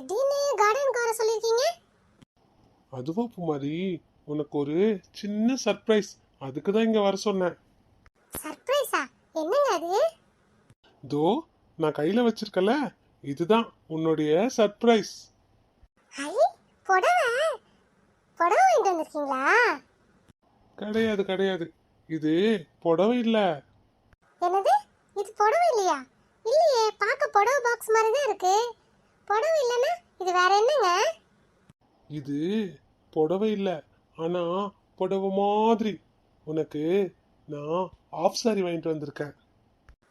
திடீர்னு கார்டனுக்கு வர சொல்லியிருக்கீங்க? அதுவா குமாரி உனக்கு ஒரு சின்ன சர்ப்ரைஸ் அதுக்கு தான் இங்க வர சொன்னேன். சர்ப்ரைஸா என்னங்க அது? தோ நான் கையில வச்சிருக்கல. இதுதான் உன்னுடைய சர்ப்ரைஸ் ஐ புடவை? புடவை வாங்கிட்டு வந்திருக்கீங்களா? கிடையாது கிடையாது. இது புடவை இல்ல. என்னது? இது புடவை இல்லையா? இல்லையே பார்க்க புடவை பாக்ஸ் மாதிரி தான் இருக்கு. புடவை இல்லைன்னா இது வேற என்னங்க? இது புடவை இல்ல. ஆனா புடவை மாதிரி. உனக்கு நான் ஆஃப் சாரி வாங்கிட்டு வந்திருக்கேன்.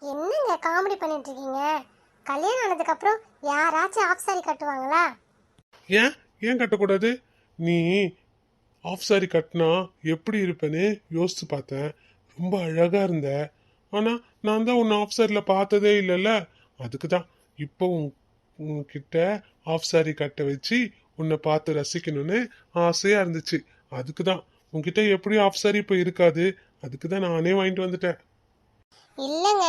என்னங்க காமெடி பண்ணிட்டு இருக்கீங்க? கல்யாணம் ஆனதுக்கு அப்புறம் யாராச்சும் ஆஃப் சாரி கட்டுவாங்களா? ஏன்? ஏன் கட்டக்கூடாது? நீ ஆஃப் சாரி கட்டினா எப்படி இருப்பேன்னு யோசிச்சு பார்த்தேன். ரொம்ப அழகா இருந்த. ஆனா நான் தான் உன்னை ஆஃப் சாரியில் பார்த்ததே இல்லைல்ல. அதுக்கு தான் இப்போ உன் உன்கிட்ட ஆஃப் சாரி கட்ட வச்சு உன்னை பார்த்து ரசிக்கணும்னு ஆசையா இருந்துச்சு. அதுக்கு தான் உன்கிட்ட எப்படியும் ஆஃப் சாரி இப்போ இருக்காது. அதுக்கு தான் நானே வாங்கிட்டு வந்துட்டேன். இல்லைங்க.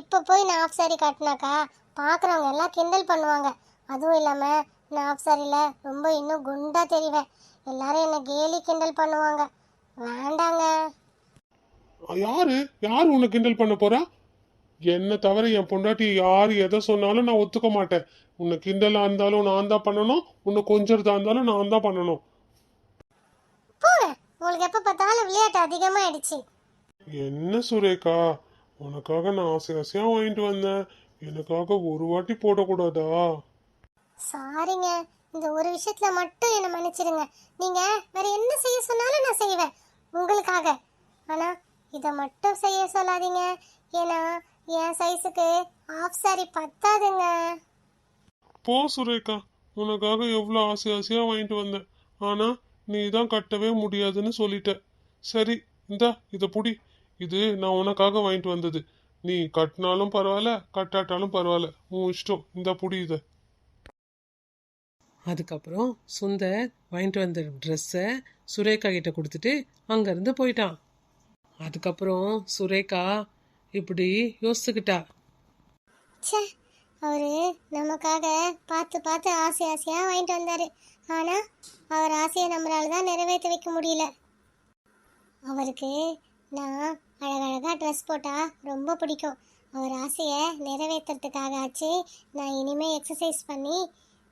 இப்போ போய் நான் ஆஃப் சாரி கட்டினாக்கா பார்க்குறவங்க எல்லாம் கிண்டல் பண்ணுவாங்க. அதுவும் இல்லாமல் நான் ஆஃப் சாரியில் ரொம்ப இன்னும் குண்டா தெரிவேன். எல்லாரும் என்னை கேலி கிண்டல் பண்ணுவாங்க. வேண்டாங்க. யாரு? யார் உன்னை கிண்டல் பண்ண போறா? என்ன தவிர என் பொண்டாட்டி யார்? எதை சொன்னாலும் நான் ஒத்துக்க மாட்டேன். உன்னை கிண்டலா இருந்தாலும் நான் தான் பண்ணணும். உன்னை கொஞ்சறதா இருந்தாலும் நான் தான் பண்ணணும். உங்களுக்கு எப்போ பார்த்தாலும் விளையாட்டு அதிகமாகிடுச்சு என்ன சுரேகா? உனக்காக நான் ஆசை ஆசையா வாங்கிட்டு வந்தேன். எனக்காக ஒரு வாட்டி போடக்கூடாதா? சாரிங்க. இந்த ஒரு விஷயத்துல மட்டும் என்னை மன்னிச்சிடுங்க நீங்க வேற என்ன செய்ய சொன்னாலும் நான் செய்வேன். உங்களுக்காக. ஆனா இதை மட்டும் செய்ய சொல்லாதீங்க. ஏன்னா என் சைஸுக்கு ஆஃப் சாரி பத்தாதுங்க. போ சுரேகா. உனக்காக எவ்வளோ ஆசை ஆசையா வாங்கிட்டு வந்தேன். ஆனா நீ தான் கட்டவே முடியாதுன்னு சொல்லிட்ட. சரி இந்தா இதை புடி. இது நான் உனக்காக வாங்கிட்டு வந்தது. நீ கட்டினாலும் பரவாயில்ல கட்டாட்டாலும் பரவாயில்ல. உன் இஷ்டம். இந்த புடி இதை. அதுக்கப்புறம் சுந்தர் வாங்கிட்டு வந்த ட்ரெஸ்ஸை சுரேகா கிட்ட கொடுத்துட்டு அங்கேருந்து போயிட்டான். அதுக்கப்புறம் சுரேகா இப்படி யோசிச்சுக்கிட்டா. ச்சே அவரு நமக்காக பார்த்து பார்த்து ஆசை ஆசையா வாங்கிட்டு வந்தாரு. ஆனா அவர் ஆசையை நம்மளால தான் நிறைவேற்ற வைக்க முடியல. அவருக்கு நான் அழகழகா ட்ரெஸ் போட்டா ரொம்ப பிடிக்கும். அவர் ஆசையை நிறைவேற்றுறதுக்காக ஆச்சு. நான் இனிமே எக்ஸசைஸ் பண்ணி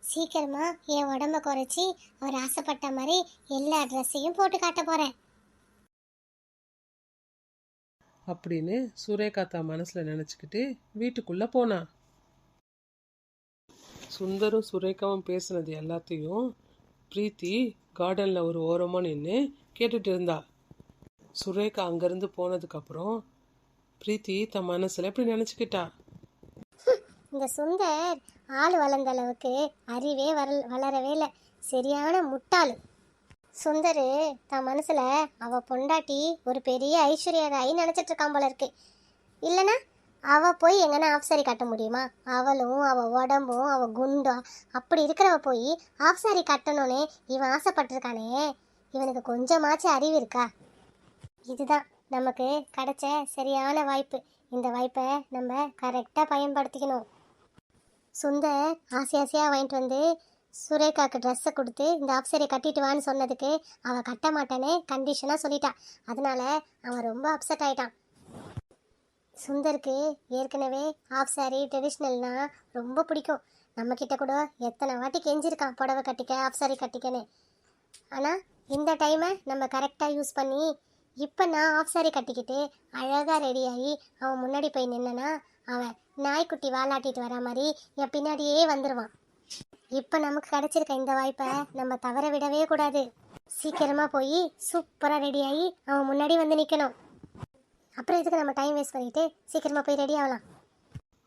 சீக்கிரமா என் உடம்ப குறைச்சி அவர் ஆசைப்பட்ட மாதிரி எல்லா ட்ரெஸ்ஸையும் போட்டு காட்ட போறேன். அப்படின்னு சுரேகா மனசில் நினச்சிக்கிட்டு வீட்டுக்குள்ளே போனான் சுந்தரும் சுரேகாவும் பேசுனது எல்லாத்தையும் பிரீத்தி கார்டனில் ஒரு ஓரமாக நின்று கேட்டுட்டு இருந்தா. சுரேகா அங்கேருந்து போனதுக்கப்புறம் பிரீத்தி தன் மனசில் இப்படி நினச்சிக்கிட்டா. இந்த சுந்தர் ஆள் வளர்ந்த அளவுக்கு அறிவே வர வளரவே இல்லை. சரியான முட்டாள். சுந்தரு தன் மனசுல அவ பொண்டாட்டி ஒரு பெரிய ஐஸ்வர்யராயி நினைச்சிட்டு இருக்கான் போல இருக்கு. இல்லனா அவ போய் எங்கன்னா ஆஃப் சாரி கட்ட முடியுமா? அவளும் அவ உடம்பும் அவ குண்டும் அப்படி இருக்கிறவ போய் ஆஃப் சாரி கட்டணும்னு இவன் ஆசைப்பட்டிருக்கானே. இவனுக்கு கொஞ்சமாச்சும் அறிவு இருக்கா? இதுதான் நமக்கு கிடைச்ச சரியான வாய்ப்பு. இந்த வாய்ப்பை நம்ம கரெக்டாக பயன்படுத்திக்கணும். சுந்தர் ஆசை ஆசையாக வாங்கிட்டு வந்து சுரேகாவுக்கு ட்ரெஸ்ஸை கொடுத்து இந்த ஆஃப் சாரியை கட்டிட்டு வான்னு சொன்னதுக்கு அவள் கட்ட மாட்டேன்னு கண்டிஷனாக சொல்லிட்டா. அதனால அவன் ரொம்ப அப்செட் ஆயிட்டான். சுந்தருக்கு ஏற்கனவே ஆஃப் சாரி ட்ரெடிஷ்னல்னா ரொம்ப பிடிக்கும். நம்மக்கிட்ட கூட எத்தனை வாட்டி கெஞ்சிருக்கான் புடவை கட்டிக்க ஆஃப் சாரி கட்டிக்கன்னு. ஆனால் இந்த டைமை நம்ம கரெக்டாக யூஸ் பண்ணி இப்போ நான் ஆஃப் சாரி கட்டிக்கிட்டு அழகாக ரெடியாகி அவன் முன்னாடி போய் நின்னனா அவன் நாய்க்குட்டி வாலாட்டிட்டு வர மாதிரி என் பின்னாடியே வந்துடுவான் இப்போ நமக்கு கிடைச்சிருக்க இந்த வாய்ப்பை நம்ம தவற விடவே கூடாது. சீக்கிரமாக போய் சூப்பராக ரெடியாகி அவன் முன்னாடி வந்து நிற்கணும் அப்புறம் எதுக்கு நம்ம டைம் வேஸ்ட் பண்ணிட்டு சீக்கிரமாக போய் ரெடி ஆகலாம்?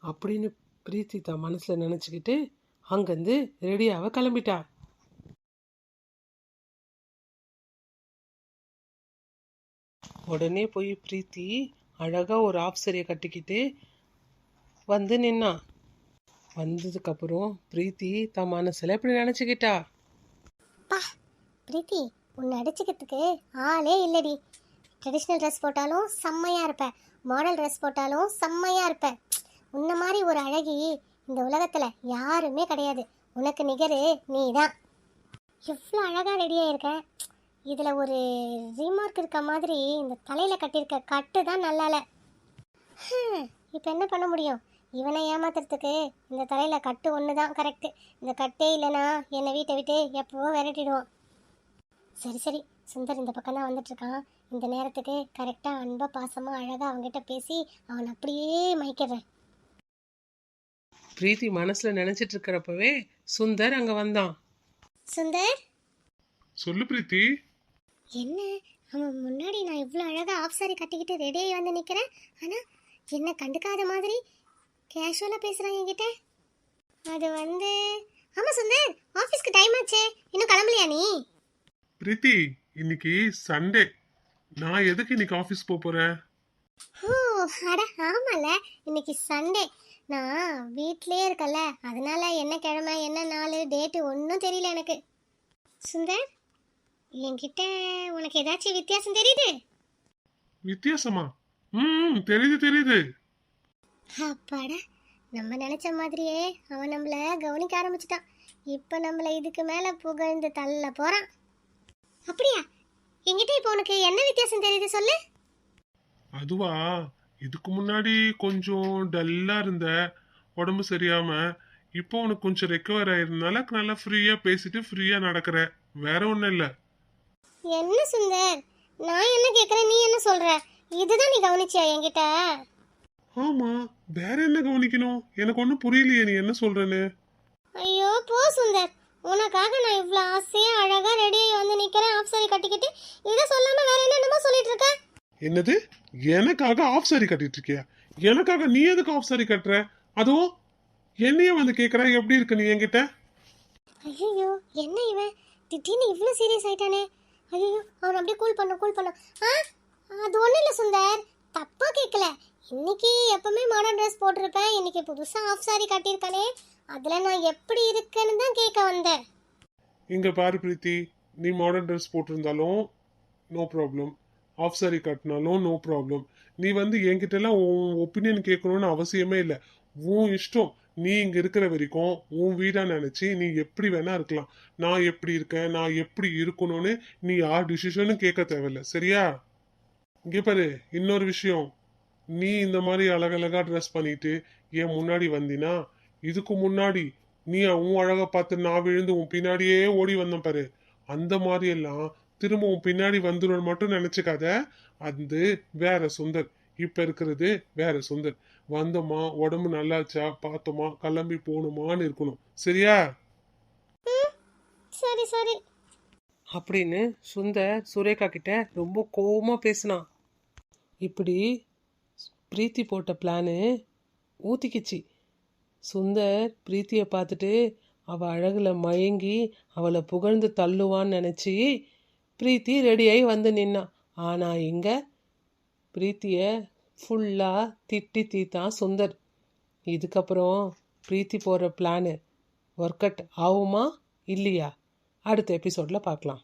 அப்படின்னு பிரீத்தி தான் மனசில் நினச்சிக்கிட்டு அங்கேருந்து ரெடியாக கிளம்பிட்டா. உடனே போய் பிரீத்தி அழகாக ஒரு ஆஃப் சரியை கட்டிக்கிட்டு வந்து நின்னா. வந்ததுக்கப்புறம் பிரீத்தி தன் மனசில் இப்படி நினச்சிக்கிட்டா. பா பிரீத்தி உன்னை அடிச்சுக்கிறதுக்கு ஆளே இல்லடி. ட்ரெடிஷ்னல் ட்ரெஸ் போட்டாலும் செம்மையாக இருப்பேன் மாடல் ட்ரெஸ் போட்டாலும் செம்மையாக இருப்பேன் உன்ன மாதிரி ஒரு அழகி இந்த உலகத்தில் யாருமே கிடையாது. உனக்கு நிகரு நீ தான் எவ்வளோ அழகாக ரெடியாக இருக்க இதில் ஒரு ரீமார்க் இருக்க மாதிரி இந்த தலையில் கட்டியிருக்க கட்டு தான் நல்லால. இப்போ என்ன பண்ண முடியும்? இவனை ஏமாத்துறதுக்கு இந்த தலையில் கட்டு ஒன்று தான் கரெக்டு இந்த கட்டே இல்லைனா என்னை வீட்டை விட்டு எப்போவோ விரட்டிடுவான். சரி சரி. சுந்தர் இந்த பக்கம் தான் வந்துட்டு இருக்கான் இந்த நேரத்துக்கு கரெக்டாக அன்பா பாசமாக அழகாக அவங்ககிட்ட பேசி அவனை அப்படியே மயக்கிடுறேன். பிரீத்தி மனசுல நினைச்சிட்டு இருக்கிறப்பவே சுந்தர் அங்க வந்தான். சுந்தர்? சொல்லு பிரீத்தி. என்ன? அவன் முன்னாடி நான் இவ்வளோ அழகாக ஆஃப் சாரி கட்டிக்கிட்டு ரெடியாகி வந்து நிற்கிறேன் ஆனால் என்ன கண்டுக்காத மாதிரி கேஷுவலாக பேசுகிறான் என்கிட்ட? அது வந்து ஆமாம் சுந்தர் ஆஃபீஸ்க்கு டைம் ஆச்சே. இன்னும் கிளம்பலையா நீ? பிரீத்தி இன்னைக்கு சண்டே. நான் எதுக்கு இன்னைக்கு ஆஃபீஸ் போக போறேன் ஓ அட ஆமால. இன்னைக்கு சண்டே. நான் வீட்டிலே இருக்கல. அதனால என்ன கிழமை என்ன நாள் டேட்டு ஒன்றும் தெரியல எனக்கு. சுந்தர் என்கிட்ட உனக்கு ஏதாச்சும் வித்தியாசம் தெரியுது? வித்தியாசமா? ம் தெரியுது தெரியுது. அப்பாடா நம்ம நினைச்ச மாதிரியே அவன் நம்மள கவனிக்க ஆரம்பிச்சிட்டான். இப்போ நம்மள இதுக்கு மேலே புகழ்ந்து தள்ள போறான். அப்படியா? என்கிட்ட இப்போ உனக்கு என்ன வித்தியாசம் தெரியுது சொல்லு. அதுவா? இதுக்கு முன்னாடி கொஞ்சம் டல்லா இருந்த உடம்பு சரியாம இப்போ உனக்கு கொஞ்சம் ரெக்கவர் ஆயிருந்தனால நல்லா ஃப்ரீயா பேசிட்டு ஃப்ரீயா நடக்கிற. வேற ஒண்ணும் இல்ல. என்ன சுந்தர்? நான் என்ன கேட்குறேன் நீ என்ன சொல்ற? இதுதான் நீ கவனிச்சியா என்கிட்ட? ஆமா வேற என்ன கவனிக்கணும்? எனக்கு ஒன்றும் புரியலையே நீ என்ன சொல்றேன்னு? ஐயோ போ சுந்தர். உனக்காக நான் இவ்வளோ ஆசையாக அழகாக ரெடியாகி வந்து நிற்கிறேன் ஆஃப் சாரி கட்டிக்கிட்டு. இதை சொல்லாமல் வேற என்னென்னமோ சொல்லிட்டு இருக்க? என்னது? எனக்காக ஆஃப் சாரி கட்டிட்டு இருக்கியா? எனக்காக நீ எதுக்கு ஆஃப் சாரி கட்டுற? அதுவும் என்னையே வந்து கேக்குற எப்படி இருக்கு நீ என்கிட்ட? ஐயோ என்ன இவன்? திடீர்னு இவ்வளோ சீரியஸ் ஆயிட்டானே. ஐயோ அவன் அப்படியே கூல் பண்ண கூல் பண்ண. ஆ? அது ஒன்றும் இல்லை சுந்தர். தப்பாக கேட்கல இன்னைக்கு எப்பவுமே மாடர்ன் ட்ரெஸ் போட்டிருப்பேன். இன்னைக்கு புதுசாக ஆஃப் சாரி கட்டியிருக்கானே அதில் நான் எப்படி இருக்கேன்னு தான் கேட்க வந்தேன். இங்கே பாரு பிரீத்தி. நீ மாடர்ன் ட்ரெஸ் போட்டிருந்தாலும் நோ ப்ராப்ளம் ஆஃப் சாரி கட்டினாலும் நோ ப்ராப்ளம் நீ வந்து என்கிட்டலாம் உன் ஒப்பீனியன் கேட்கணும்னு அவசியமே இல்லை. உன் இஷ்டம். நீ இங்க இருக்கிற வரைக்கும் உன் வீடா நினைச்சு நீ எப்படி வேணா இருக்கலாம். நான் எப்படி இருக்கேன்? நான் எப்படி இருக்கணும்னு நீ யார் டிசிஷனும் கேட்க தேவையில்ல. சரியா? இங்க பாரு இன்னொரு விஷயம். நீ இந்த மாதிரி அழகழகா ட்ரெஸ் பண்ணிட்டு என் முன்னாடி வந்தினா இதுக்கு முன்னாடி நீ உன் அழகை பார்த்து நான் விழுந்து உன் பின்னாடியே ஓடி வந்தேன் பாரு. அந்த மாதிரி எல்லாம் திரும்ப உன் பின்னாடி வந்துடும் மட்டும் நினைச்சுக்காத. அது வேற சுந்தர். இப்ப இருக்கிறது வேற சுந்தர். வந்தோமா உடம்பு நல்லாச்சா பார்த்தோமா கிளம்பி போகணுமான்னு இருக்கணும். சரியா? சரி சரி. அப்படின்னு சுந்தர் சுரேகா கிட்ட ரொம்ப கோவமா பேசினான் இப்படி பிரீத்தி போட்ட பிளானு ஊற்றிக்கிச்சு சுந்தர் பிரீத்தியை பார்த்துட்டு அவள் அழகில் மயங்கி அவளை புகழ்ந்து தள்ளுவான்னு நினச்சி பிரீத்தி ரெடியாகி வந்து நின்னான் ஆனால் இங்கே பிரீத்தியை ஃபுல்லாக திட்டி தீத்தான் சுந்தர். இதுக்கப்புறம் பிரீத்தி போகிற பிளானு ஒர்க் அவுட் ஆகுமா இல்லையா? அடுத்த எபிசோடில் பார்க்கலாம்.